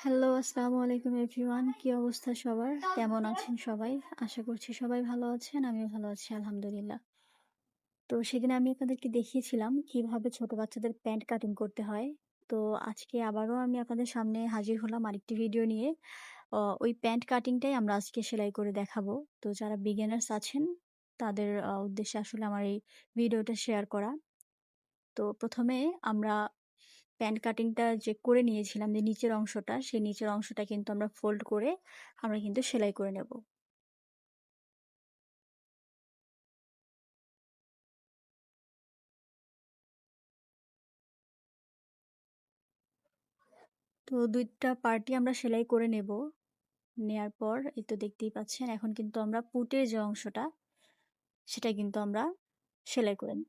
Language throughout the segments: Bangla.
হ্যালো, আসসালামু আলাইকুম এভরিওয়ান। কি অবস্থা সবার? কেমন আছেন সবাই? আশা করছি সবাই ভালো আছেন। আমিও ভালো আছি আলহামদুলিল্লাহ। তো সেদিন আমি আপনাদেরকে দেখিয়েছিলাম কীভাবে ছোট বাচ্চাদের প্যান্ট কাটিং করতে হয়। তো আজকে আবারও আমি আপনাদের সামনে হাজির হলাম আরেকটি ভিডিও নিয়ে। ওই প্যান্ট কাটিংটাই আমরা আজকে সেলাই করে দেখাবো। তো যারা বিগিনার্স আছেন তাদের উদ্দেশ্যে আসলে আমার এই ভিডিওটা শেয়ার করা। তো প্রথমে আমরা প্যান্ট কাটিংটা যে করে নিয়েছিলাম যে নিচের অংশটা, সেই নিচের অংশটা কিন্তু আমরা ফোল্ড করে আমরা কিন্তু সেলাই করে নেব। তো দুইটা পার্টি আমরা সেলাই করে নেব। নেয়ার পর এই তো দেখতেই পাচ্ছেন এখন কিন্তু আমরা পুটের যে অংশটা সেটা কিন্তু আমরা সেলাই করে নেব।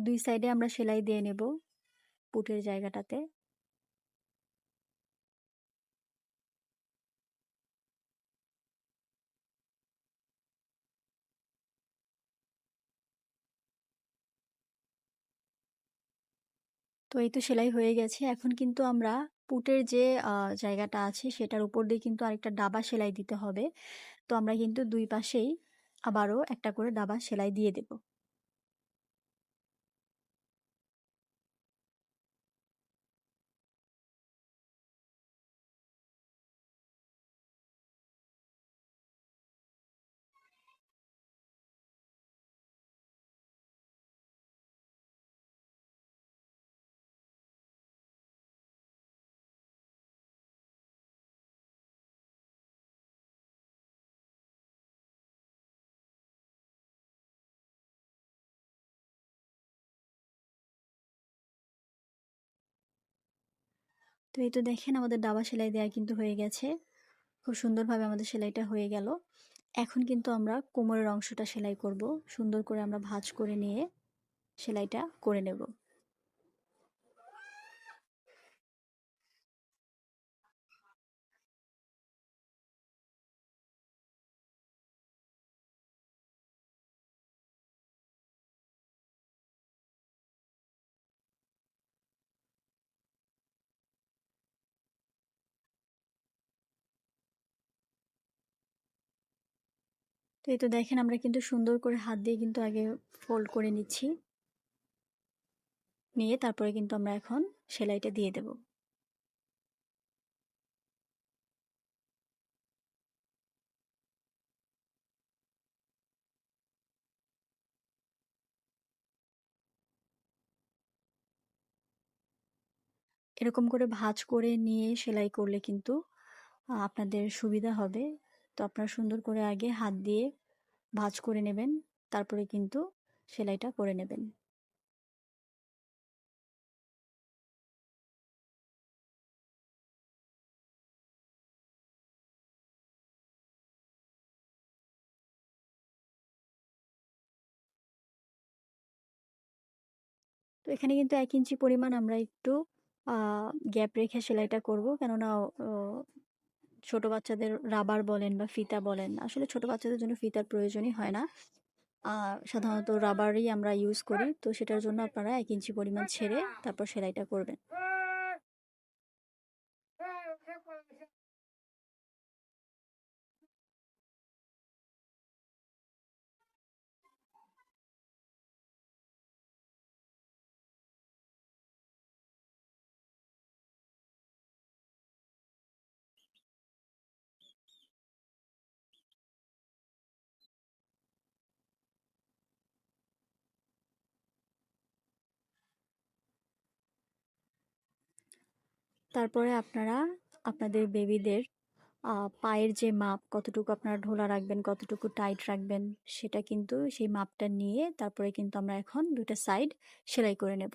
দুই সাইডে আমরা সেলাই দিয়ে নেব পুটের জায়গাটাতে। তো এই তো সেলাই হয়ে গেছে। এখন কিন্তু আমরা পুটের যে জায়গাটা আছে সেটার উপর দিয়ে কিন্তু আরেকটা ডাবা সেলাই দিতে হবে। তো আমরা কিন্তু দুই পাশেই আবারও একটা করে ডাবা সেলাই দিয়ে দেব। এই তো দেখেন আমাদের ডাবা সেলাই দেওয়া কিন্তু হয়ে গেছে। খুব সুন্দরভাবে আমাদের সেলাইটা হয়ে গেল। এখন কিন্তু আমরা কোমরের অংশটা সেলাই করব। সুন্দর করে আমরা ভাঁজ করে নিয়ে সেলাইটা করে নেব। তো এই তো দেখেন আমরা কিন্তু সুন্দর করে হাত দিয়ে কিন্তু আগে ফোল্ড করে নিচ্ছি। নিয়ে তারপরে কিন্তু আমরা এখন সেলাইটা দিয়ে দেব। এরকম করে ভাঁজ করে নিয়ে সেলাই করলে কিন্তু আপনাদের সুবিধা হবে। তো আপনারা সুন্দর করে আগে হাত দিয়ে ভাঁজ করে নেবেন। তারপরে কিন্তু সেলাইটা করে নেবেন। তো এখানে কিন্তু এক ইঞ্চি পরিমাণ আমরা একটু গ্যাপ রেখে সেলাইটা করব। কেননা ছোট বাচ্চাদের রাবার বলেন বা ফিতা বলেন, আসলে ছোট বাচ্চাদের জন্য ফিতার প্রয়োজনই হয় না। সাধারণত রাবারই আমরা ইউজ করি। তো সেটার জন্য আপনারা এক ইঞ্চি পরিমাণ ছেড়ে তারপর সেলাইটা করবেন। তারপরে আপনারা আপনাদের বেবিদের পায়ের যে মাপ কতটুকু আপনারা ঢোলা রাখবেন, কতটুকু টাইট রাখবেন সেটা কিন্তু সেই মাপটা নিয়ে তারপরে কিন্তু আমরা এখন দুটা সাইড সেলাই করে নেব।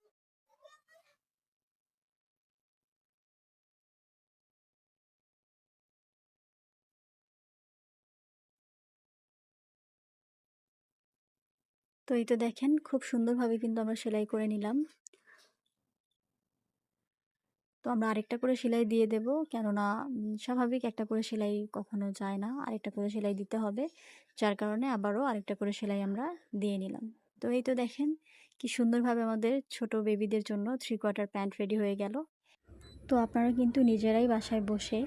তো এই তো দেখেন, খুব সুন্দরভাবে কিন্তু আমরা সেলাই করে নিলাম। তো আমরা আরেকটা করে সেলাই দিয়ে দেব, কেননা স্বাভাবিক একটা করে সেলাই কখনো যায় না। আরেকটা করে সেলাই দিতে হবে, যার কারণে আবারও আরেকটা করে সেলাই আমরা দিয়ে নিলাম। তো এই তো দেখেন, কি সুন্দরভাবে আমাদের ছোট বেবিদের জন্য থ্রি কোয়ার্টার প্যান্ট রেডি হয়ে গেল। তো আপনারা কিন্তু নিজেরাই বাসায় বসে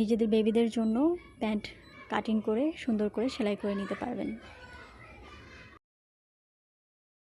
নিজেদের বেবিদের জন্য প্যান্ট কাটিং করে সুন্দর করে সেলাই করে নিতে পারবেন।